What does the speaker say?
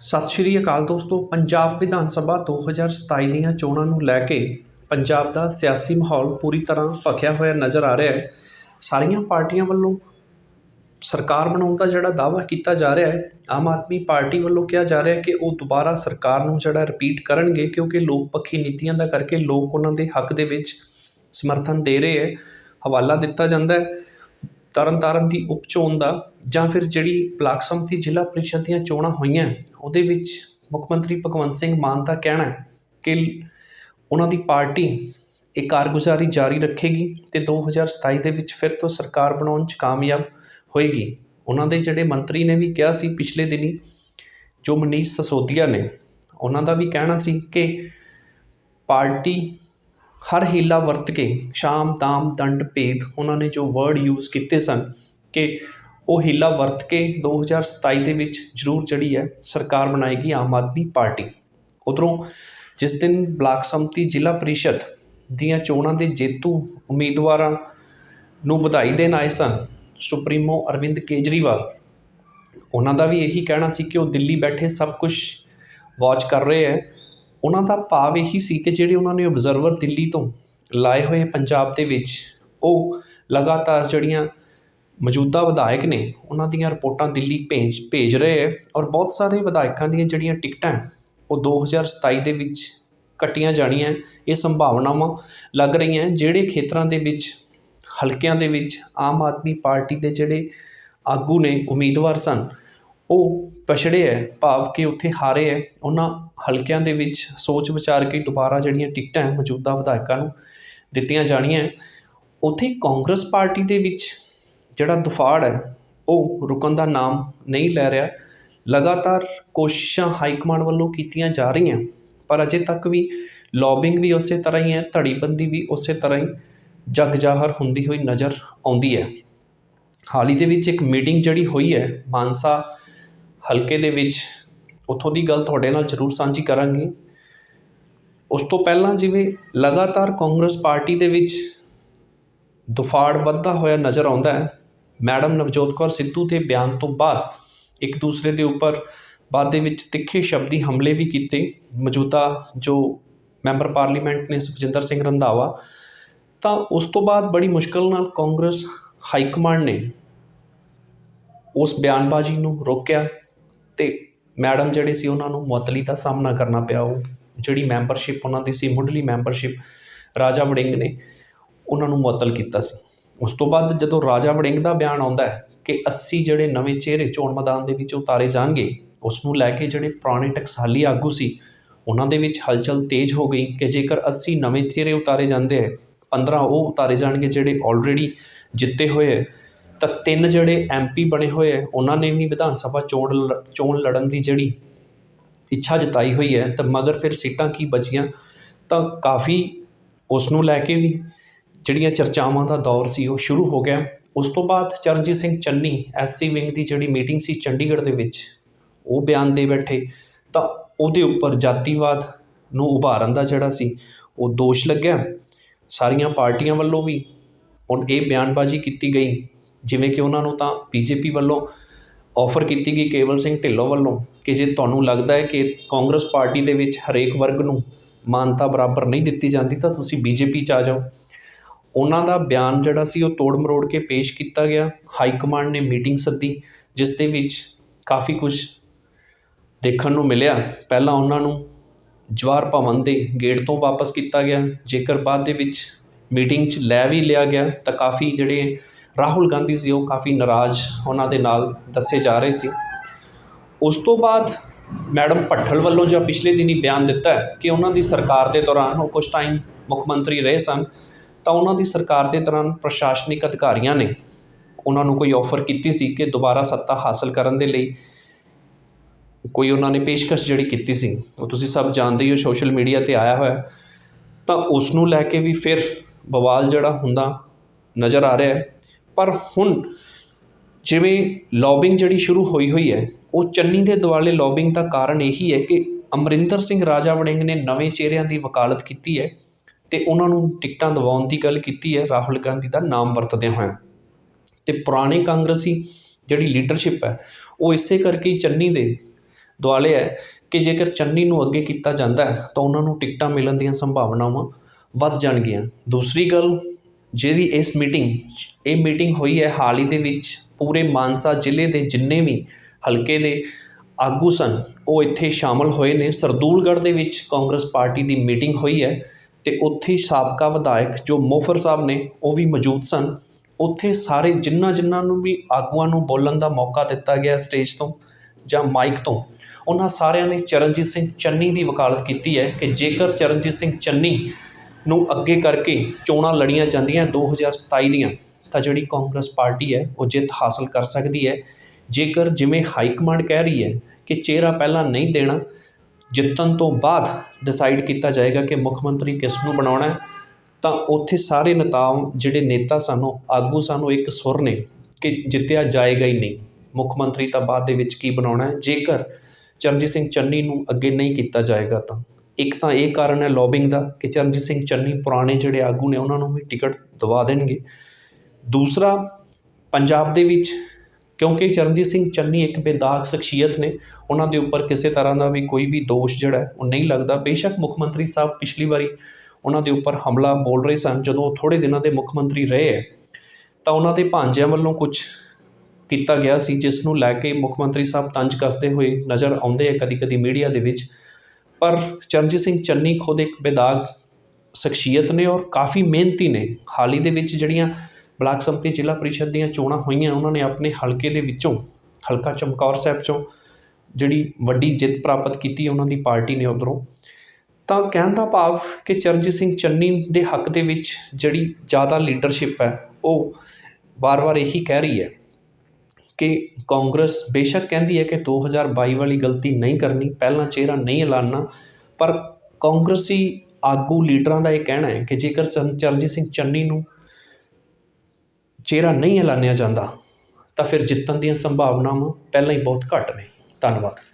ਸਤਿ ਸ਼੍ਰੀ ਅਕਾਲ ਦੋਸਤੋ। ਪੰਜਾਬ ਵਿਧਾਨ ਸਭਾ 2027 ਦੀਆਂ ਚੋਣਾਂ ਨੂੰ ਲੈ ਕੇ ਪੰਜਾਬ ਦਾ ਸਿਆਸੀ ਮਾਹੌਲ ਪੂਰੀ ਤਰ੍ਹਾਂ ਭਖਿਆ ਹੋਇਆ ਨਜ਼ਰ ਆ ਰਿਹਾ ਹੈ। ਸਾਰੀਆਂ ਪਾਰਟੀਆਂ ਵੱਲੋਂ ਸਰਕਾਰ ਬਣਾਉਣ ਦਾ ਜਿਹੜਾ ਦਾਅਵਾ ਕੀਤਾ ਜਾ ਰਿਹਾ ਹੈ, ਆਮ ਆਦਮੀ ਪਾਰਟੀ ਵੱਲੋਂ ਕਿਹਾ ਜਾ ਰਿਹਾ ਹੈ ਕਿ ਉਹ ਦੁਬਾਰਾ ਸਰਕਾਰ ਨੂੰ ਜਿਹੜਾ ਰਿਪੀਟ ਕਰਨਗੇ ਕਿਉਂਕਿ ਲੋਕ ਪੱਖੀ ਨੀਤੀਆਂ ਦਾ ਕਰਕੇ ਲੋਕ ਉਹਨਾਂ ਦੇ ਹੱਕ ਦੇ ਵਿੱਚ ਸਮਰਥਨ ਦੇ ਰਹੇ ਹੈ। ਹਵਾਲਾ ਦਿੱਤਾ ਜਾਂਦਾ ਹੈ। ਤਰਨ ਤਾਰਨ ਦੀ ਉਪ ਚੋਣ ਦਾ ਜਾਂ ਫਿਰ ਜਿਹੜੀ ਬਲਾਕ ਸੰਮਤੀ ਜ਼ਿਲ੍ਹਾ ਪ੍ਰੀਸ਼ਦ ਦੀਆਂ ਚੋਣਾਂ ਹੋਈਆਂ, ਉਹਦੇ ਵਿੱਚ ਮੁੱਖ ਮੰਤਰੀ ਭਗਵੰਤ ਸਿੰਘ ਮਾਨ ਦਾ ਕਹਿਣਾ ਹੈ ਕਿ ਉਹਨਾਂ ਦੀ ਪਾਰਟੀ ਇਹ ਕਾਰਗੁਜ਼ਾਰੀ ਜਾਰੀ ਰੱਖੇਗੀ ਤੇ 2027 ਦੇ ਵਿੱਚ ਫਿਰ ਤੋਂ ਸਰਕਾਰ ਬਣਾਉਣ 'ਚ ਕਾਮਯਾਬ ਹੋਏਗੀ। ਉਹਨਾਂ ਦੇ ਜਿਹੜੇ ਮੰਤਰੀ ਨੇ ਵੀ ਕਿਹਾ ਸੀ ਪਿਛਲੇ ਦਿਨੀ, ਜੋ ਮਨੀਸ਼ ਸਸੋਦੀਆ ਨੇ, ਉਹਨਾਂ ਦਾ ਵੀ ਕਹਿਣਾ ਸੀ ਕਿ ਪਾਰਟੀ ਹਰ ਹੀਲਾ ਵਰਤ ਕੇ ਸ਼ਾਮ ਦਾਮ ਦੰਡ, ਭੇਦ ਉਹਨਾਂ ਨੇ ਜੋ ਵਰਡ ਯੂਜ਼ ਕੀਤੇ ਸਨ ਕਿ ਉਹ ਹੀਲਾ ਵਰਤ ਕੇ 2027 ਦੇ ਵਿੱਚ ਜ਼ਰੂਰ ਜਿਹੜੀ ਹੈ ਸਰਕਾਰ ਬਣਾਏਗੀ ਆਮ ਆਦਮੀ ਪਾਰਟੀ। ਉਧਰੋਂ ਜਿਸ ਦਿਨ ਬਲਾਕ ਸੰਮਤੀ ਜ਼ਿਲ੍ਹਾ ਪ੍ਰੀਸ਼ਦ ਦੀਆਂ ਚੋਣਾਂ ਦੇ ਜੇਤੂ ਉਮੀਦਵਾਰਾਂ ਨੂੰ ਵਧਾਈ ਦੇਣ ਆਏ ਸਨ, ਸੁਪਰੀਮੋ ਅਰਵਿੰਦ ਕੇਜਰੀਵਾਲ, ਉਹਨਾਂ ਦਾ ਵੀ ਇਹੀ ਕਹਿਣਾ ਸੀ ਕਿ ਉਹ ਦਿੱਲੀ ਬੈਠੇ ਸਭ ਕੁਝ ਵਾਚ ਕਰ ਰਹੇ ਹੈ। ਉਹਨਾਂ ਦਾ ਭਾਵ ਇਹੀ ਸੀ ਕਿ ਜਿਹੜੇ ਉਹਨਾਂ ਨੇ ਓਬਜ਼ਰਵਰ ਦਿੱਲੀ ਤੋਂ ਲਾਏ ਹੋਏ ਪੰਜਾਬ ਦੇ ਵਿੱਚ, ਉਹ ਲਗਾਤਾਰ ਜਿਹੜੀਆਂ ਮੌਜੂਦਾ ਵਿਧਾਇਕ ਨੇ, ਉਹਨਾਂ ਦੀਆਂ ਰਿਪੋਰਟਾਂ ਦਿੱਲੀ ਭੇਜ ਭੇਜ ਰਹੇ ਹੈ ਔਰ ਬਹੁਤ ਸਾਰੇ ਵਿਧਾਇਕਾਂ ਦੀਆਂ ਜਿਹੜੀਆਂ ਟਿਕਟਾਂ ਉਹ ਦੋ ਹਜ਼ਾਰ ਸਤਾਈ ਦੇ ਵਿੱਚ ਕੱਟੀਆਂ ਜਾਣੀਆਂ ਇਹ ਸੰਭਾਵਨਾਵਾਂ ਲੱਗ ਰਹੀਆਂ ਜਿਹੜੇ ਖੇਤਰਾਂ ਦੇ ਵਿੱਚ, ਹਲਕਿਆਂ ਦੇ ਵਿੱਚ ਆਮ ਆਦਮੀ ਪਾਰਟੀ ਦੇ ਜਿਹੜੇ ਆਗੂ ਨੇ, ਉਮੀਦਵਾਰ ਸਨ ਉਹ ਪਛੜੇ ਹੈ ਭਾਵ ਕਿ ਉੱਥੇ ਹਾਰੇ ਹੈ ਉਹਨਾਂ ਹਲਕਿਆਂ ਦੇ ਵਿੱਚ ਸੋਚ ਵਿਚਾਰ ਕੇ ਦੁਬਾਰਾ ਜਿਹੜੀਆਂ ਟਿਕਟਾਂ ਹੈ ਮੌਜੂਦਾ ਵਿਧਾਇਕਾਂ ਨੂੰ ਦਿੱਤੀਆਂ ਜਾਣੀਆਂ ਉੱਥੇ ਕਾਂਗਰਸ ਪਾਰਟੀ ਦੇ ਵਿੱਚ ਜਿਹੜਾ ਦੁਫਾੜ ਹੈ ਉਹ ਰੁਕਣ ਦਾ ਨਾਮ ਨਹੀਂ ਲੈ ਰਿਹਾ। ਲਗਾਤਾਰ ਕੋਸ਼ਿਸ਼ਾਂ ਹਾਈ ਕਮਾਂਡ ਵੱਲੋਂ ਕੀਤੀਆਂ ਜਾ ਰਹੀਆਂ, ਪਰ ਅਜੇ ਤੱਕ ਵੀ ਲੌਬਿੰਗ ਵੀ ਉਸੇ ਤਰ੍ਹਾਂ ਹੀ ਹੈ ਧੜੀਬੰਦੀ ਵੀ ਉਸੇ ਤਰ੍ਹਾਂ ਹੀ ਜਗ ਜ਼ਾਹਰ ਹੁੰਦੀ ਹੋਈ ਨਜ਼ਰ ਆਉਂਦੀ ਹੈ ਹਾਲ ਹੀ ਦੇ ਵਿੱਚ ਇੱਕ ਮੀਟਿੰਗ ਜਿਹੜੀ ਹੋਈ ਹੈ ਮਾਨਸਾ ਹਲਕੇ ਦੇ ਵਿੱਚ ਉੱਥੋਂ ਦੀ ਗੱਲ ਤੁਹਾਡੇ ਨਾਲ ਜ਼ਰੂਰ ਸਾਂਝੀ ਕਰਾਂਗੇ। ਉਸ ਤੋਂ ਪਹਿਲਾਂ ਜਿਵੇਂ ਲਗਾਤਾਰ ਕਾਂਗਰਸ ਪਾਰਟੀ ਦੇ ਵਿੱਚ ਦੁਫਾੜ ਵੱਧਦਾ ਹੋਇਆ ਨਜ਼ਰ ਆਉਂਦਾ ਹੈ, ਮੈਡਮ ਨਵਜੋਤ ਕੌਰ ਸਿੱਧੂ ਦੇ ਬਿਆਨ ਤੋਂ ਬਾਅਦ ਇੱਕ ਦੂਸਰੇ ਦੇ ਉੱਪਰ ਬਾਅਦ ਦੇ ਵਿੱਚ ਤਿੱਖੇ ਸ਼ਬਦੀ ਹਮਲੇ ਵੀ ਕੀਤੇ। ਮੌਜੂਦਾ ਜੋ ਮੈਂਬਰ ਪਾਰਲੀਮੈਂਟ ਨੇ ਸੁਖਜਿੰਦਰ ਸਿੰਘ ਰੰਧਾਵਾ, ਤਾਂ ਉਸ ਤੋਂ ਬਾਅਦ ਬੜੀ ਮੁਸ਼ਕਲ ਨਾਲ ਕਾਂਗਰਸ ਹਾਈ ਕਮਾਂਡ ਨੇ ਉਸ ਬਿਆਨਬਾਜ਼ੀ ਨੂੰ ਰੋਕਿਆ। ਅਤੇ ਮੈਡਮ ਜਿਹੜੇ ਸੀ ਉਹਨਾਂ ਨੂੰ ਮੁਅੱਤਲੀ ਦਾ ਸਾਹਮਣਾ ਕਰਨਾ ਪਿਆ। ਉਹ ਜਿਹੜੀ ਮੈਂਬਰਸ਼ਿਪ ਉਹਨਾਂ ਦੀ ਸੀ, ਮੁੱਢਲੀ ਮੈਂਬਰਸ਼ਿਪ ਰਾਜਾ ਵੜਿੰਗ ਨੇ, ਉਹਨਾਂ ਨੂੰ ਮੁਅੱਤਲ ਕੀਤਾ ਸੀ। ਉਸ ਤੋਂ ਬਾਅਦ ਜਦੋਂ ਰਾਜਾ ਵੜਿੰਗ ਦਾ ਬਿਆਨ ਆਉਂਦਾ ਹੈ ਕਿ 80 ਜਿਹੜੇ ਨਵੇਂ ਚਿਹਰੇ ਚੋਣ ਮੈਦਾਨ ਦੇ ਵਿੱਚ ਉਤਾਰੇ ਜਾਣਗੇ, ਉਸ ਨੂੰ ਲੈ ਕੇ ਜਿਹੜੇ ਪੁਰਾਣੇ ਟਕਸਾਲੀ ਆਗੂ ਸੀ, ਉਹਨਾਂ ਦੇ ਵਿੱਚ ਹਲਚਲ ਤੇਜ਼ ਹੋ ਗਈ ਕਿ ਜੇਕਰ 80 ਨਵੇਂ ਚਿਹਰੇ ਉਤਾਰੇ ਜਾਂਦੇ ਹੈ 15 ਉਹ ਉਤਾਰੇ ਜਾਣਗੇ ਜਿਹੜੇ ਆਲਰੇਡੀ ਜਿੱਤੇ ਹੋਏ ਹੈ ਤਾਂ ਤਿੰਨ ਜਿਹੜੇ ਐਮਪੀ ਬਣੇ ਹੋਏ ਹੈ ਉਹਨਾਂ ਨੇ ਵੀ ਵਿਧਾਨ ਸਭਾ ਚੋਣ ਲ- ਚੋਣ ਲੜਨ ਦੀ ਜਿਹੜੀ ਇੱਛਾ ਜਤਾਈ ਹੋਈ ਹੈ, ਤਾਂ ਮਗਰ ਫਿਰ ਸੀਟਾਂ ਕੀ ਬਚੀਆਂ? ਤਾਂ ਕਾਫੀ ਉਸ ਨੂੰ ਲੈ ਕੇ ਵੀ ਜਿਹੜੀਆਂ ਚਰਚਾਵਾਂ ਦਾ ਦੌਰ ਸੀ, ਉਹ ਸ਼ੁਰੂ ਹੋ ਗਿਆ। ਉਸ ਤੋਂ ਬਾਅਦ ਚਰਨਜੀਤ ਸਿੰਘ ਚੰਨੀ ਐਸਸੀ ਵਿੰਗ ਦੀ ਜਿਹੜੀ ਮੀਟਿੰਗ ਸੀ ਚੰਡੀਗੜ੍ਹ ਦੇ ਵਿੱਚ, ਉਹ ਬਿਆਨ ਦੇ ਬੈਠੇ। ਤਾਂ ਉਹਦੇ ਉੱਪਰ ਜਾਤੀਵਾਦ ਨੂੰ ਉਭਾਰਨ ਦਾ ਜਿਹੜਾ ਸੀ, ਉਹ ਦੋਸ਼ ਲੱਗਿਆ। ਸਾਰੀਆਂ ਪਾਰਟੀਆਂ ਵੱਲੋਂ ਵੀ ਹੁਣ ਇਹ ਬਿਆਨਬਾਜ਼ੀ ਕੀਤੀ ਗਈ। ਜਿਵੇਂ ਕਿ ਉਹਨਾਂ ਨੂੰ ਤਾਂ ਬੀਜੇਪੀ ਵੱਲੋਂ ਔਫਰ ਕੀਤੀ ਗਈ ਕੇਵਲ ਸਿੰਘ ਢਿੱਲੋਂ ਵੱਲੋਂ ਕਿ ਜੇ ਤੁਹਾਨੂੰ ਲੱਗਦਾ ਹੈ ਕਿ ਕਾਂਗਰਸ ਪਾਰਟੀ ਦੇ ਵਿੱਚ ਹਰੇਕ ਵਰਗ ਨੂੰ ਮਾਨਤਾ ਬਰਾਬਰ ਨਹੀਂ ਦਿੱਤੀ ਜਾਂਦੀ ਤਾਂ ਤੁਸੀਂ ਬੀਜੇਪੀ 'ਚ ਆ ਜਾਓ। ਉਹਨਾਂ ਦਾ ਬਿਆਨ ਜਿਹੜਾ ਸੀ ਉਹ ਤੋੜ ਮਰੋੜ ਕੇ ਪੇਸ਼ ਕੀਤਾ ਗਿਆ। ਹਾਈ ਕਮਾਂਡ ਨੇ ਮੀਟਿੰਗ ਸੱਦੀ, ਜਿਸ ਦੇ ਵਿੱਚ ਕਾਫੀ ਕੁਝ ਦੇਖਣ ਨੂੰ ਮਿਲਿਆ। ਪਹਿਲਾਂ ਉਹਨਾਂ ਨੂੰ ਜਵਾਰ ਭਵਨ ਦੇ ਗੇਟ ਤੋਂ ਵਾਪਸ ਕੀਤਾ ਗਿਆ। ਜੇਕਰ ਬਾਅਦ ਦੇ ਵਿੱਚ ਮੀਟਿੰਗ 'ਚ ਲੈ ਵੀ ਲਿਆ ਗਿਆ ਤਾਂ ਕਾਫੀ ਜਿਹੜੇ ਰਾਹੁਲ ਗਾਂਧੀ ਸੀ, ਉਹ ਕਾਫੀ ਨਾਰਾਜ਼ ਉਹਨਾਂ ਦੇ ਨਾਲ ਦੱਸੇ ਜਾ ਰਹੇ ਸੀ। ਉਸ ਤੋਂ ਬਾਅਦ ਮੈਡਮ ਭੱਠਲ ਵੱਲੋਂ ਜੋ ਪਿਛਲੇ ਦਿਨੀ ਬਿਆਨ ਦਿੱਤਾ ਹੈ ਕਿ ਉਹਨਾਂ ਦੀ ਸਰਕਾਰ ਦੇ ਦੌਰਾਨ ਉਹ ਕੁਝ ਟਾਈਮ ਮੁੱਖ ਮੰਤਰੀ ਰਹੇ ਸਨ, ਤਾਂ ਉਹਨਾਂ ਦੀ ਸਰਕਾਰ ਦੇ ਦੌਰਾਨ ਪ੍ਰਸ਼ਾਸਨਿਕ ਅਧਿਕਾਰੀਆਂ ਨੇ ਉਹਨਾਂ ਨੂੰ ਕੋਈ ਆਫਰ ਕੀਤੀ ਸੀ ਕਿ ਦੁਬਾਰਾ ਸੱਤਾ ਹਾਸਲ ਕਰਨ ਦੇ ਲਈ ਕੋਈ ਉਹਨਾਂ ਨੇ ਪੇਸ਼ਕਸ਼ ਜਿਹੜੀ ਕੀਤੀ ਸੀ, ਉਹ ਤੁਸੀਂ ਸਭ ਜਾਣਦੇ ਹੀ ਹੋ, ਸੋਸ਼ਲ ਮੀਡੀਆ ਤੇ ਆਇਆ ਹੋਇਆ। ਤਾਂ ਉਸ ਨੂੰ ਲੈ ਕੇ ਵੀ ਫਿਰ ਬਵਾਲ ਜਿਹੜਾ ਹੁੰਦਾ ਨਜ਼ਰ ਆ ਰਿਹਾ ਹੈ। ਪਰ ਹੁਣ ਜਿਵੇਂ ਲੌਬਿੰਗ ਜਿਹੜੀ ਸ਼ੁਰੂ ਹੋਈ ਹੋਈ ਹੈ, ਉਹ ਚੰਨੀ ਦੇ ਦੁਆਲੇ ਲੌਬਿੰਗ ਦਾ ਕਾਰਨ ਇਹੀ ਹੈ ਕਿ ਅਮਰਿੰਦਰ ਸਿੰਘ ਰਾਜਾ ਵੜਿੰਗ ਨੇ ਨਵੇਂ ਚਿਹਰਿਆਂ ਦੀ ਵਕਾਲਤ ਕੀਤੀ ਹੈ ਤੇ ਉਹਨਾਂ ਨੂੰ ਟਿਕਟਾਂ ਦਿਵਾਉਣ ਦੀ ਗੱਲ ਕੀਤੀ ਹੈ, ਰਾਹੁਲ ਗਾਂਧੀ ਦਾ ਨਾਮ ਵਰਤਦਿਆਂ ਹੋਇਆਂ। ਤੇ ਪੁਰਾਣੇ ਕਾਂਗਰਸੀ ਜਿਹੜੀ ਲੀਡਰਸ਼ਿਪ ਹੈ, ਉਹ ਇਸੇ ਕਰਕੇ ਹੀ ਚੰਨੀ ਦੇ ਦੁਆਲੇ ਹੈ ਕਿ ਜੇਕਰ ਚੰਨੀ ਨੂੰ ਅੱਗੇ ਕੀਤਾ ਜਾਂਦਾ ਤਾਂ ਉਹਨਾਂ ਨੂੰ ਟਿਕਟਾਂ ਮਿਲਣ ਦੀਆਂ ਸੰਭਾਵਨਾਵਾਂ ਵੱਧ ਜਾਣਗੀਆਂ। ਦੂਸਰੀ ਗੱਲ ਜਿਹੜੀ ਇਸ ਮੀਟਿੰਗ ਇਹ ਮੀਟਿੰਗ ਹੋਈ ਹੈ ਹਾਲ ਹੀ ਦੇ ਵਿੱਚ, ਪੂਰੇ ਮਾਨਸਾ ਜ਼ਿਲ੍ਹੇ ਦੇ ਜਿੰਨੇ ਵੀ ਹਲਕੇ ਦੇ ਆਗੂ ਸਨ, ਉਹ ਇੱਥੇ ਸ਼ਾਮਲ ਹੋਏ ਨੇ। ਸਰਦੂਲਗੜ੍ਹ ਦੇ ਵਿੱਚ ਕਾਂਗਰਸ ਪਾਰਟੀ ਦੀ ਮੀਟਿੰਗ ਹੋਈ ਹੈ ਤੇ ਉੱਥੇ ਸਾਬਕਾ ਵਿਧਾਇਕ ਜੋ ਮੋਫਰ ਸਾਹਿਬ ਨੇ, ਉਹ ਵੀ ਮੌਜੂਦ ਸਨ। ਉੱਥੇ ਸਾਰੇ ਜਿੰਨਾ ਜਿੰਨਾਂ ਨੂੰ ਵੀ ਆਗੂਆਂ ਨੂੰ ਬੋਲਣ ਦਾ ਮੌਕਾ ਦਿੱਤਾ ਗਿਆ ਸਟੇਜ ਤੋਂ ਜਾਂ ਮਾਈਕ ਤੋਂ, ਉਹਨਾਂ ਸਾਰਿਆਂ ਨੇ ਚਰਨਜੀਤ ਸਿੰਘ ਚੰਨੀ ਦੀ ਵਕਾਲਤ ਕੀਤੀ ਹੈ ਕਿ ਜੇਕਰ ਚਰਨਜੀਤ ਸਿੰਘ ਚੰਨੀ ਨੂੰ ਅੱਗੇ ਕਰਕੇ ਚੋਣਾਂ ਲੜੀਆਂ ਜਾਂਦੀਆਂ 2027 ਦੀਆਂ, ਤਾਂ ਜਿਹੜੀ ਕਾਂਗਰਸ ਪਾਰਟੀ ਹੈ, ਉਹ ਜਿੱਤ ਹਾਸਲ ਕਰ ਸਕਦੀ ਹੈ। ਜੇਕਰ ਜਿਵੇਂ ਹਾਈ ਕਮਾਂਡ ਕਹਿ ਰਹੀ ਹੈ ਕਿ ਚਿਹਰਾ ਪਹਿਲਾਂ ਨਹੀਂ ਦੇਣਾ, ਜਿੱਤਣ ਤੋਂ ਬਾਅਦ ਡਿਸਾਈਡ ਕੀਤਾ ਜਾਏਗਾ ਕਿ ਮੁੱਖ ਮੰਤਰੀ ਕਿਸ ਨੂੰ ਬਣਾਉਣਾ ਤਾਂ ਉੱਥੇ ਸਾਰੇ ਨੇਤਾ ਜਿਹੜੇ ਨੇਤਾ ਸਾਨੂੰ, ਆਗੂ ਸਾਨੂੰ ਇੱਕ ਸੁਰ ਨੇ ਕਿ ਜਿੱਤਿਆ ਜਾਏਗਾ ਹੀ ਨਹੀਂ। ਮੁੱਖ ਮੰਤਰੀ ਤਾਂ ਬਾਅਦ ਦੇ ਵਿੱਚ ਕੀ ਬਣਾਉਣਾ ਜੇਕਰ ਚਰਨਜੀਤ ਸਿੰਘ ਚੰਨੀ ਨੂੰ ਅੱਗੇ ਨਹੀਂ ਕੀਤਾ ਜਾਏਗਾ ਤਾਂ। ਇੱਕ ਤਾਂ ਇਹ ਕਾਰਨ ਹੈ ਲੋਬਿੰਗ ਦਾ ਕਿ ਚਰਨਜੀਤ ਸਿੰਘ ਚੰਨੀ ਪੁਰਾਣੇ ਜਿਹੜੇ ਆਗੂ ਨੇ, ਉਹਨਾਂ ਨੂੰ ਵੀ ਟਿਕਟ ਦਵਾ ਦੇਣਗੇ। ਦੂਸਰਾ, ਪੰਜਾਬ ਦੇ ਵਿੱਚ ਕਿਉਂਕਿ ਚਰਨਜੀਤ ਸਿੰਘ ਚੰਨੀ ਇੱਕ ਬੇਦਾਗ ਸ਼ਖਸੀਅਤ ਨੇ, ਉਹਨਾਂ ਦੇ ਉੱਪਰ ਕਿਸੇ ਤਰ੍ਹਾਂ ਦਾ ਵੀ ਕੋਈ ਵੀ ਦੋਸ਼ ਜਿਹੜਾ ਉਹ ਨਹੀਂ ਲੱਗਦਾ। ਬੇਸ਼ੱਕ ਮੁੱਖ ਮੰਤਰੀ ਸਾਹਿਬ ਪਿਛਲੀ ਵਾਰੀ ਉਹਨਾਂ ਦੇ ਉੱਪਰ ਹਮਲਾ ਬੋਲ ਰਹੇ ਸਨ, ਜਦੋਂ ਉਹ ਥੋੜ੍ਹੇ ਦਿਨਾਂ ਦੇ ਮੁੱਖ ਮੰਤਰੀ ਰਹੇ ਹੈ, ਤਾਂ ਉਹਨਾਂ ਦੇ ਭਾਂਜਿਆਂ ਵੱਲੋਂ ਕੁਝ ਕੀਤਾ ਗਿਆ ਸੀ, ਜਿਸ ਨੂੰ ਲੈ ਕੇ ਮੁੱਖ ਮੰਤਰੀ ਸਾਹਿਬ ਤੰਜ ਕੱਸਦੇ ਹੋਏ ਨਜ਼ਰ ਆਉਂਦੇ ਆ ਕਦੀ-ਕਦੀ ਮੀਡੀਆ ਦੇ ਵਿੱਚ। ਪਰ ਚਰਨਜੀਤ ਸਿੰਘ ਚੰਨੀ ਖੁਦ ਇੱਕ ਬੇਦਾਗ ਸ਼ਖਸੀਅਤ ਨੇ ਔਰ ਕਾਫੀ ਮਿਹਨਤੀ ਨੇ। ਹਾਲ ਹੀ ਦੇ ਵਿੱਚ ਜਿਹੜੀਆਂ ਬਲਾਕ ਸੰਮਤੀ ਜ਼ਿਲ੍ਹਾ ਪਰਿਸ਼ਦ ਦੀਆਂ ਚੋਣਾਂ ਹੋਈਆਂ, ਉਹਨਾਂ ਨੇ ਆਪਣੇ ਹਲਕੇ ਦੇ ਵਿੱਚੋਂ, ਹਲਕਾ ਚਮਕੌਰ ਸਾਹਿਬ ਚੋਂ ਜਿਹੜੀ ਵੱਡੀ ਜਿੱਤ ਪ੍ਰਾਪਤ ਕੀਤੀ, ਉਹਨਾਂ ਦੀ ਪਾਰਟੀ ਨੇ ਉੱਧਰੋਂ। ਤਾਂ ਕਹਿਣ ਦਾ ਭਾਵ ਕਿ ਚਰਨਜੀਤ ਸਿੰਘ ਚੰਨੀ ਦੇ ਹੱਕ ਦੇ ਵਿੱਚ ਜਿਹੜੀ ਜ਼ਿਆਦਾ ਲੀਡਰਸ਼ਿਪ ਹੈ, ਉਹ ਵਾਰ-ਵਾਰ ਇਹੀ ਕਹਿ ਰਹੀ ਹੈ ਕਿ ਕਾਂਗਰਸ ਬੇਸ਼ੱਕ ਕਹਿੰਦੀ ਹੈ ਕਿ 2022 ਵਾਲੀ ਗਲਤੀ ਨਹੀਂ ਕਰਨੀ, ਪਹਿਲਾਂ ਚਿਹਰਾ ਨਹੀਂ ਐਲਾਨਣਾ, ਪਰ ਕਾਂਗਰਸੀ ਆਗੂ ਲੀਡਰਾਂ ਦਾ ਇਹ ਕਹਿਣਾ ਹੈ ਕਿ ਜੇਕਰ ਚਰਨ- ਚਰਨਜੀਤ ਸਿੰਘ ਚੰਨੀ ਨੂੰ ਚਿਹਰਾ ਨਹੀਂ ਐਲਾਨਿਆ ਜਾਂਦਾ, ਤਾਂ ਫਿਰ ਜਿੱਤਣ ਦੀਆਂ ਸੰਭਾਵਨਾਵਾਂ ਪਹਿਲਾਂ ਹੀ ਬਹੁਤ ਘੱਟ ਨੇ। ਧੰਨਵਾਦ।